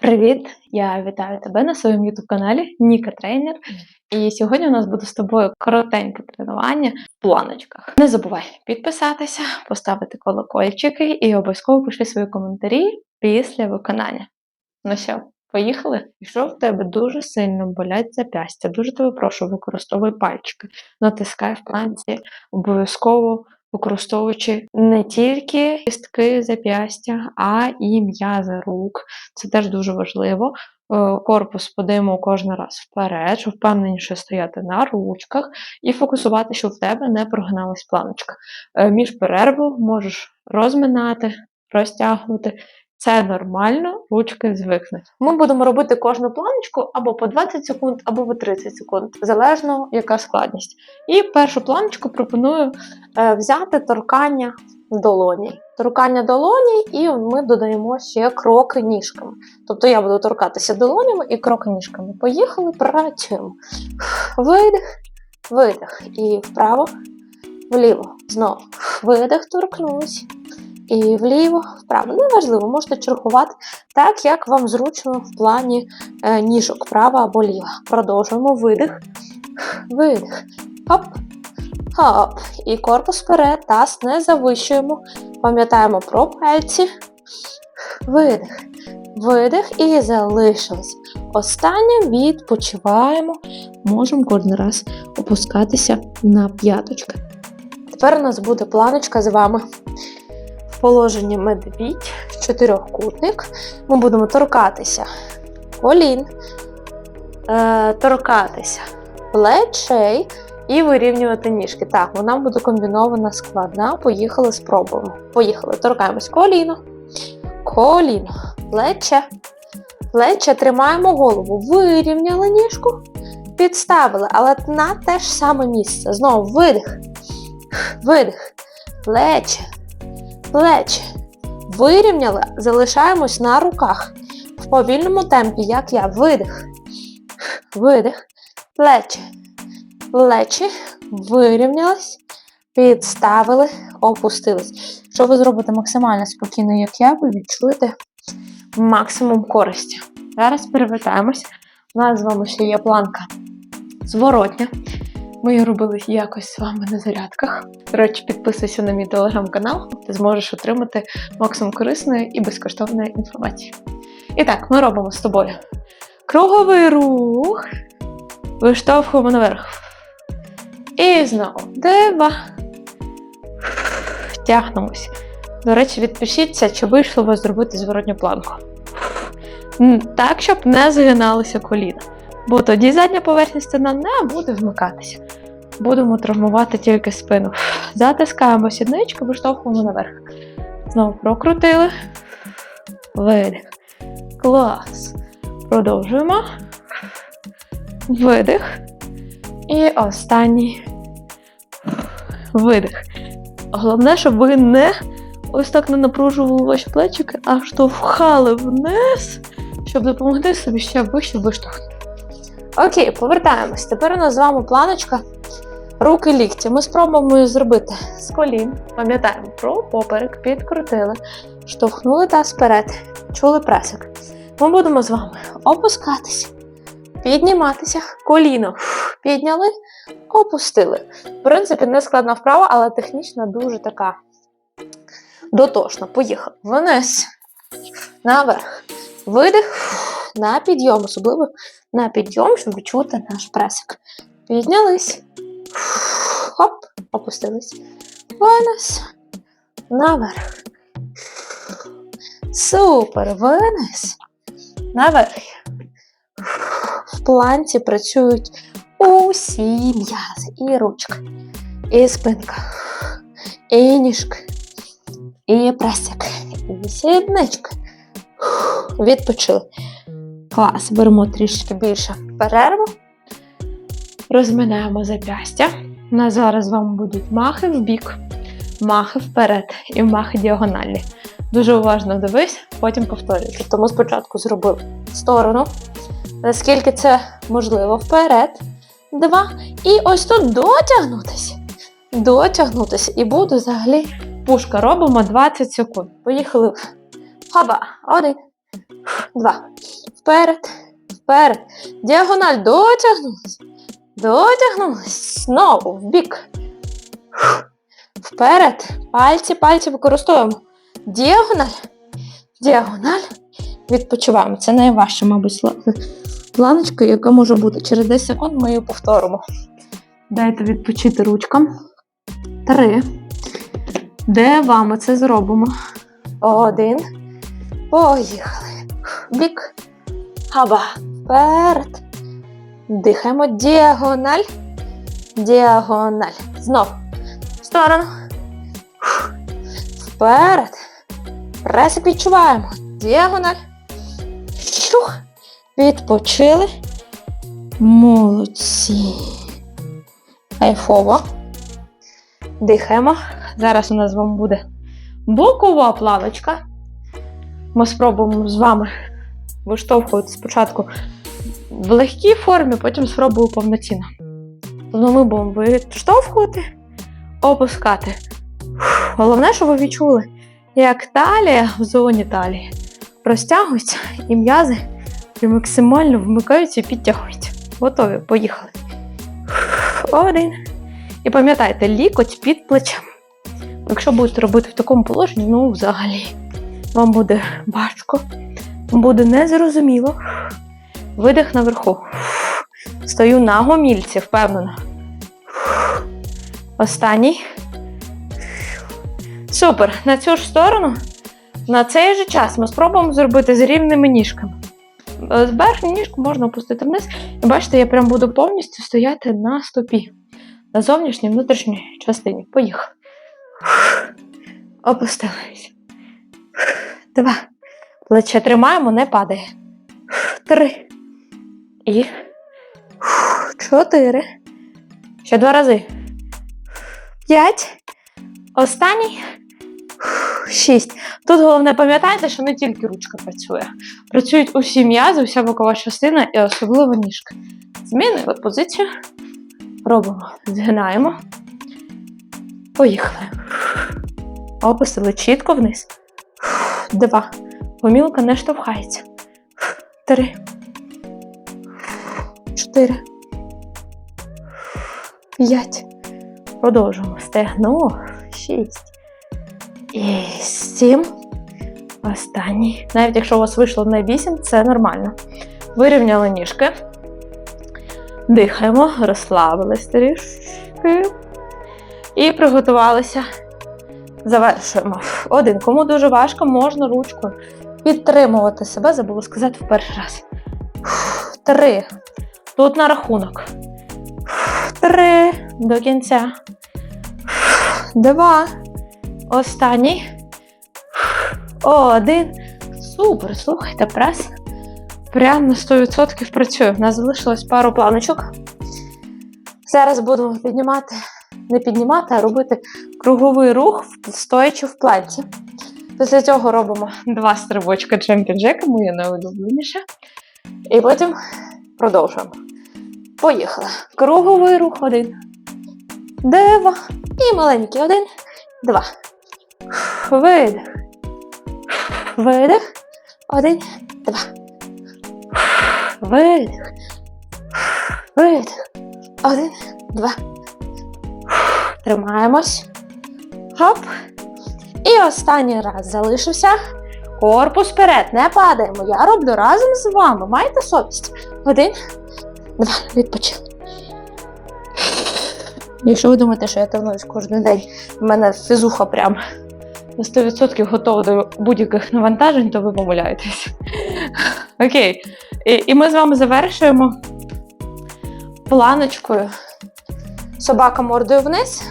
Привіт! Я вітаю тебе на своєму youtube каналі Ніка Тренер. І сьогодні у нас буде з тобою коротеньке тренування в планочках. Не забувай підписатися, поставити колокольчики і обов'язково пиши свої коментарі після виконання. Ну що, поїхали? Якщо в тебе дуже сильно болять запястя, дуже тебе прошу, використовуй пальчики, натискай в планці, обов'язково використовуючи не тільки кістки зап'ястя, а і м'язи рук. Це теж дуже важливо. Е, Корпус подимо кожен раз вперед, щоб впевненіше стояти на ручках і фокусувати, щоб в тебе не прогиналась планочка. Е, Між перерву можеш розминати, розтягувати. Це нормально, ручки звикнуть. Ми будемо робити кожну планочку або по 20 секунд, або по 30 секунд, залежно яка складність. І першу планочку пропоную е, взяти торкання долоні. Торкання долоні, і ми додаємо ще кроки ніжками. Тобто я буду торкатися долонями і кроки ніжками. Поїхали, працюємо. Видих, видих. І вправо, вліво. Знову видих, торкнулись. І вліво, вправо. Неважливо, можете чергувати так, як вам зручно в плані е, ніжок, права або ліва. Продовжуємо видих, видих. Хоп, хоп. І корпус вперед, таз не завищуємо. Пам'ятаємо про пальці. Видих, видих і залишилось. Останнє відпочиваємо. Можемо кожен раз опускатися на п'яточки. Тепер у нас буде планочка з вами в положенні медвідь, чотирьохкутник. Ми будемо торкатися колін, е, торкатися плечей і вирівнювати ніжки. Так, вона буде комбінована складна. Поїхали, спробуємо. Поїхали. Торкаємось коліно, коліно, плече, плече, тримаємо голову, вирівняли ніжку, підставили, але на те ж саме місце. Знову видих, видих, плече, плече. Вирівняли, залишаємось на руках. В повільному темпі, як я. Видих, видих, плече, плечі, вирівнялись, підставили, опустились. Якщо ви зробите максимально спокійно, як я, ви відчуєте максимум користі. Зараз перевертаємось. У нас з вами ще є планка зворотня. Ми робили якось з вами на зарядках. До речі, підписуйся на мій телеграм-канал, ти зможеш отримати максимум корисної і безкоштовної інформації. І так, ми робимо з тобою круговий рух, виштовхуємо наверх. І знову два. Тягнемось. До речі, відпишіться, чи вийшло у вас зробити зворотню планку. Так, щоб не згиналися коліна. Бо тоді задня поверхня стіна не буде вмикатися. Будемо травмувати тільки спину. Затискаємо сідничку, виштовхуємо наверх. Знову прокрутили. Видих. Клас. Продовжуємо. Видих. І останній видих. Головне, щоб ви не ось так не напружували ваші плечики, а штовхали вниз, щоб допомогти собі ще вище виштовхнути. Окей, повертаємось. Тепер у нас з вами планочка руки лікті. Ми спробуємо її зробити з колін. Пам'ятаємо про поперек, підкрутили, штовхнули таз вперед, чули пресик. Ми будемо з вами опускатися, підніматися, коліно підняли, опустили. В принципі, не складна вправа, але технічна дуже така дотошна. Поїхали. Вниз, наверх. Видих, на підйом, особливо на підйом, щоб відчути наш пресик. Піднялись. Хоп, опустились. Вниз. Наверх. Супер. Вниз. Наверх. В планці працюють усі м'язи. І ручка, і спинка, і ніжки, і пресик, і сідничка. Відпочили. Клас, беремо трішки більше перерву. Розминаємо зап'ястя. У нас зараз з вами будуть махи в бік, махи вперед і махи діагональні. Дуже уважно дивись, потім повторюй. Тобто ми спочатку зробили в сторону, наскільки це можливо, вперед. Два. І ось тут дотягнутися. Дотягнутися. І буде взагалі пушка. Робимо 20 секунд. Поїхали. Хаба. Один, Два. Вперед. Вперед. Діагональ. Дотягнулись. Дотягнулись. Знову в бік. Вперед. Пальці, пальці використовуємо. Діагональ. Діагональ. Відпочиваємо. Це найважче, мабуть, планочка, яка може бути. Через 10 секунд ми її повторимо. Дайте відпочити ручкам. Три. Де вам ми це зробимо? Один. Поїхали. Бік. Хаба. Вперед. Дихаємо. Діагональ. Діагональ. Знов. В сторону. Вперед. Прес відчуваємо. Діагональ. Щух. Відпочили. Молодці. Кайфово. Дихаємо. Зараз у нас з вами буде бокова плавочка. Ми спробуємо з вами виштовхувати спочатку в легкій формі, потім спробую повноцінно. Ну, ми будемо виштовхувати, опускати. Головне, щоб ви відчули, як талія в зоні талії розтягується і м'язи максимально вмикаються і підтягуються. Готові, поїхали. Один. І пам'ятайте, лікоть під плечем. Якщо будете робити в такому положенні, ну взагалі вам буде важко, буде незрозуміло. Видих наверху. Стою на гомільці, впевнено. Останній. Супер. На цю ж сторону, на цей же час ми спробуємо зробити з рівними ніжками. Е, З верхню ніжку можна опустити вниз. І бачите, я прям буду повністю стояти на стопі. На зовнішній внутрішній частині. Поїхали. Опустились. Два. Плече тримаємо, не падає. Три. І. Чотири. Ще два рази. П'ять. Останній. Шість. Тут головне пам'ятайте, що не тільки ручка працює. Працюють усі м'язи, вся бокова частина і особливо ніжка. Змінили позицію. Робимо. Згинаємо. Поїхали. Опустили чітко вниз. Два. Помілка не штовхається. Три. Чотири. П'ять. Продовжуємо. Стегно. Шість. І сім. Останній. Навіть якщо у вас вийшло на вісім, це нормально. Вирівняли ніжки. Дихаємо, розслабились трішки. І приготувалися. Завершуємо. Один. Кому дуже важко, можна ручкою підтримувати себе, забула сказати в перший раз. Три. Тут на рахунок. Три. До кінця. Два. Останній. Один. Супер. Слухайте, прес. Прямо на 100% працює. У нас залишилось пару планочок. Зараз будемо піднімати, не піднімати, а робити круговий рух, стоячи в планці. Після цього робимо два стрибочка джемпінг джека, моє найулюбленіше. І потім продовжуємо. Поїхали. Круговий рух один. Два. І маленький один. Два. Видих. Видих. Один. Два. Видих. Видих. Один. Два. Тримаємось. Хоп. І останній раз залишився. Корпус вперед, не падаємо. Я роблю разом з вами. Майте совість. Один, два, відпочили. Якщо ви думаєте, що я тренуюсь кожен день, в мене фізуха прям на 100% готова до будь-яких навантажень, то ви помиляєтесь. Окей. І, і ми з вами завершуємо планочкою. Собака мордою вниз.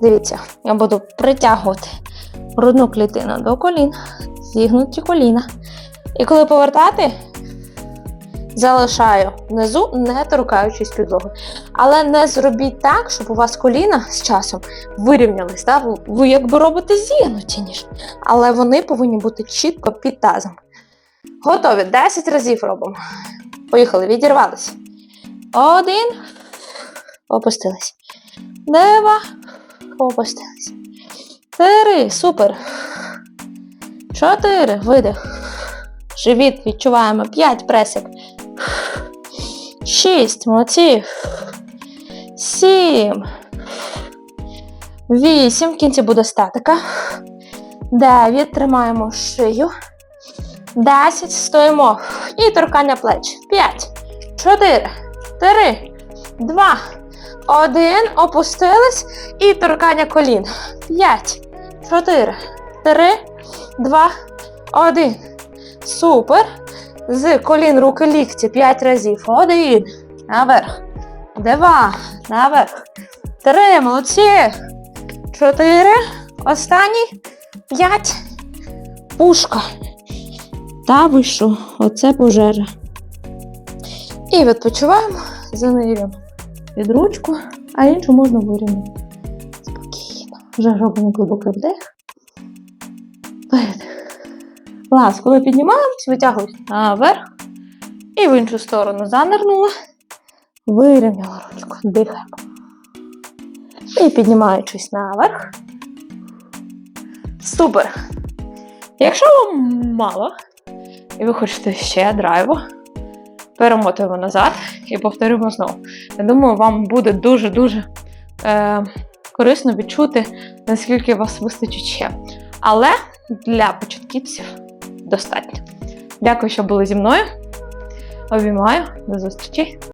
Дивіться, я буду притягувати грудну клітину до колін, зігнуті коліна. І коли повертати, залишаю внизу, не торкаючись підлоги. Але не зробіть так, щоб у вас коліна з часом вирівнялись. Да? Ви, якби робите зігнуті ніж. Але вони повинні бути чітко під тазом. Готові. 10 разів робимо. Поїхали, відірвалися. Один. Опустились. Два. Опустились. Три. Супер. Чотири. Видих. Живіт відчуваємо. 5 пресик. 6. Молодці. 7. 8. В кінці буде статика. 9. Тримаємо шию. 10. Стоїмо. І торкання плеч. 5. 4. 3. 2. 1. Опустились. І торкання колін. 5. 4. 3. 2. 1. Супер. З колін руки лікті 5 разів. 1. Наверх. 2. Наверх. 3. Молодці. 4. Останній. 5. Пушка. Та вишу. Оце пожежа. І відпочиваємо, занирюємо під ручку, а іншу можна вирівняти. Спокійно. Вже робимо глибокий вдих. Видих. Клас, коли піднімаємось, витягуємось наверх. І в іншу сторону занирнула. Вирівняла ручку. Дихаємо. І піднімаючись наверх. Супер. Якщо вам мало, і ви хочете ще драйву, перемотуємо назад і повторюємо знову. Я думаю, вам буде дуже-дуже е, корисно відчути, наскільки вас вистачить ще. Але для початківців достатньо. Дякую, що були зі мною. Обіймаю, до зустрічі!